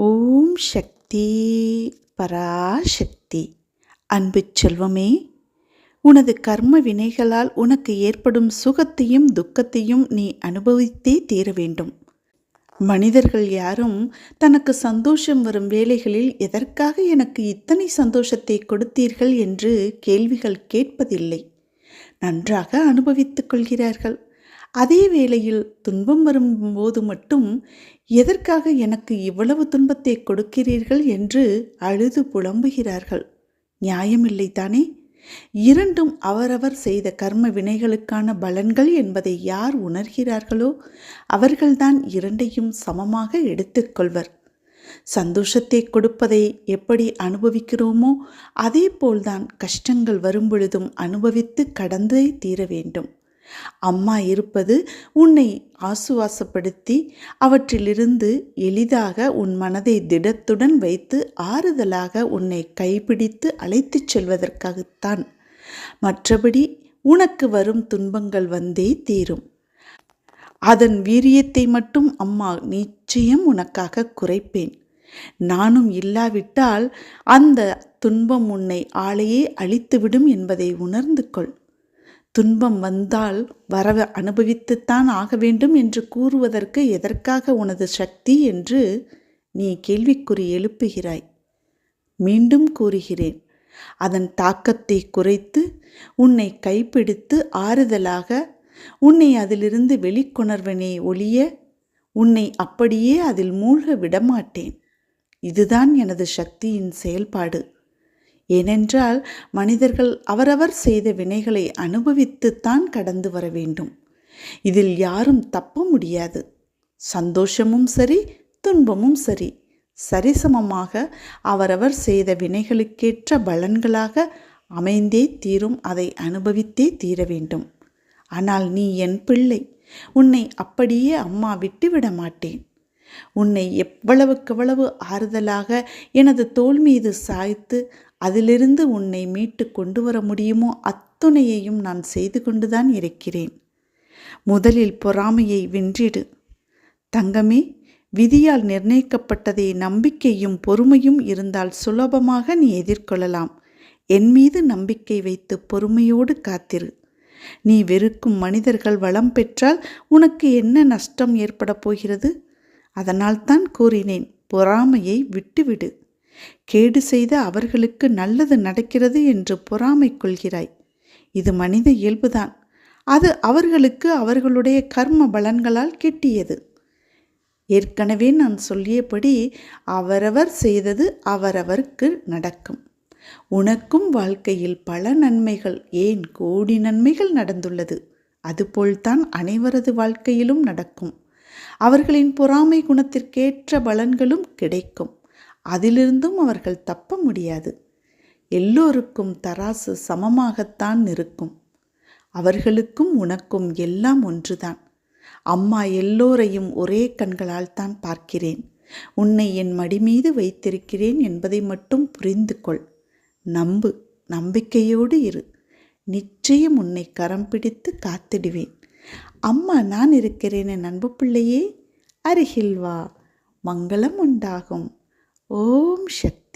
ஓம் சக்தி பராசக்தி. அன்பு செல்வமே உனது கர்ம வினைகளால் உனக்கு ஏற்படும் சுகத்தையும் துக்கத்தையும் நீ அனுபவித்தே தீர வேண்டும். மனிதர்கள் யாரும் தனக்கு சந்தோஷம் வரும் வேலைகளில் எதற்காக எனக்கு இத்தனை சந்தோஷத்தை கொடுத்தீர்கள் என்று கேள்விகள் கேட்பதில்லை. நன்றாக அனுபவித்துக் கொள்கிறார்கள். அதே வேளையில் துன்பம் வரும்போது மட்டும் எதற்காக எனக்கு இவ்வளவு துன்பத்தை கொடுக்கிறீர்கள் என்று அழுது புலம்புகிறார்கள்? நியாயமில்லை தானே? இரண்டும் அவரவர் செய்த கர்ம வினைகளுக்கான பலன்கள் என்பதை யார் உணர்கிறார்களோ அவர்கள்தான் இரண்டையும் சமமாக எடுத்துக்கொள்வர் சந்தோஷத்தை கொடுப்பதை எப்படி அனுபவிக்கிறோமோ அதே போல்தான் கஷ்டங்கள் வரும்பொழுதும் அனுபவித்து கடந்தே தீர வேண்டும். அம்மா இருப்பது உன்னை ஆசுவாசப்படுத்தி அவற்றிலிருந்து எளிதாக உன் மனதை திடத்துடன் வைத்து ஆறுதலாக உன்னை கைப்பிடித்து அழைத்துச் செல்வதற்காகத்தான். மற்றபடி உனக்கு வரும் துன்பங்கள் வந்தே தீரும். அதன் வீரியத்தை மட்டும் அம்மா நிச்சயம் உனக்காக குறைப்பேன். நானும் இல்லாவிட்டால் அந்த துன்பம் உன்னை ஆளையே அழித்துவிடும் என்பதை உணர்ந்து கொள். துன்பம் வந்தால் வரவ அனுபவித்துத்தான் ஆக வேண்டும் என்று கூறுவதற்கு எதற்காக உனது சக்தி என்று நீ கேள்விக்குறி எழுப்புகிறாய். மீண்டும் கூறுகிறேன் அதன் தாக்கத்தை குறைத்து உன்னை கைப்பிடித்து ஆறுதலாக உன்னை அதிலிருந்து வெளிக்கொணர்வனே ஒழிய உன்னை அப்படியே அதில் மூழ்க விடமாட்டேன். இதுதான் எனது சக்தியின் செயல்பாடு. ஏனென்றால் மனிதர்கள் அவரவர் செய்த வினைகளை அனுபவித்துத்தான் கடந்து வர வேண்டும். இதில் யாரும் தப்ப முடியாது. சந்தோஷமும் சரி துன்பமும் சரி. சரிசமமாக அவரவர் செய்த வினைகளுக்கேற்ற பலன்களாக அமைந்தே தீரும் அதை அனுபவித்தே தீர வேண்டும். ஆனால் நீ என் பிள்ளை உன்னை அப்படியே அம்மா விட்டுவிட மாட்டேன். உன்னை எவ்வளவுக்கெவ்வளவு ஆறுதலாக எனது தோல் மீது சாய்த்து அதிலிருந்து உன்னை மீட்டு கொண்டு வர முடியுமோ அத்துணையையும் நான் செய்து கொண்டுதான் இருக்கிறேன். முதலில் பொறாமையை வென்றிடு. தங்கமே விதியால் நிர்ணயிக்கப்பட்டதை நம்பிக்கையும் பொறுமையும் இருந்தால் சுலபமாக நீ எதிர்கொள்ளலாம். என் மீது நம்பிக்கை வைத்து பொறுமையோடு காத்திரு. நீ வெறுக்கும் மனிதர்கள் வளம் பெற்றால் உனக்கு என்ன நஷ்டம் ஏற்பட போகிறது? அதனால்தான் கூறினேன் பொறாமையை விட்டுவிடு. கேடு செய்த அவர்களுக்கு நல்லது நடக்கிறது என்று பொறாமை கொள்கிறாய். இது மனித இயல்புதான். அது அவர்களுக்கு அவர்களுடைய கர்ம பலன்களால் கிட்டியது. ஏற்கனவே நான் சொல்லியபடி அவரவர் செய்தது அவரவருக்கு நடக்கும். உனக்கும் வாழ்க்கையில் பல நன்மைகள் ஏன் கோடி நன்மைகள் நடந்துள்ளது? அதுபோல்தான் அனைவரது வாழ்க்கையிலும் நடக்கும். அவர்களின் பொறாமை குணத்திற்கேற்ற பலன்களும் கிடைக்கும். அதிலிருந்தும் அவர்கள் தப்ப முடியாது. எல்லோருக்கும் தராசு சமமாகத்தான் இருக்கும். அவர்களுக்கும் உனக்கும் எல்லாம் ஒன்றுதான். அம்மா எல்லோரையும் ஒரே கண்களால் தான் பார்க்கிறேன். உன்னை என் மடி மீது வைத்திருக்கிறேன் என்பதை மட்டும் புரிந்து கொள் நம்பு நம்பிக்கையோடு இரு. நிச்சயம் உன்னை கரம் பிடித்து காத்திடுவேன். அம்மா நான் இருக்கிறேன் என் அன்பு பிள்ளையே. அருகில் வா. மங்களம் உண்டாகும். ஓம் சக்தி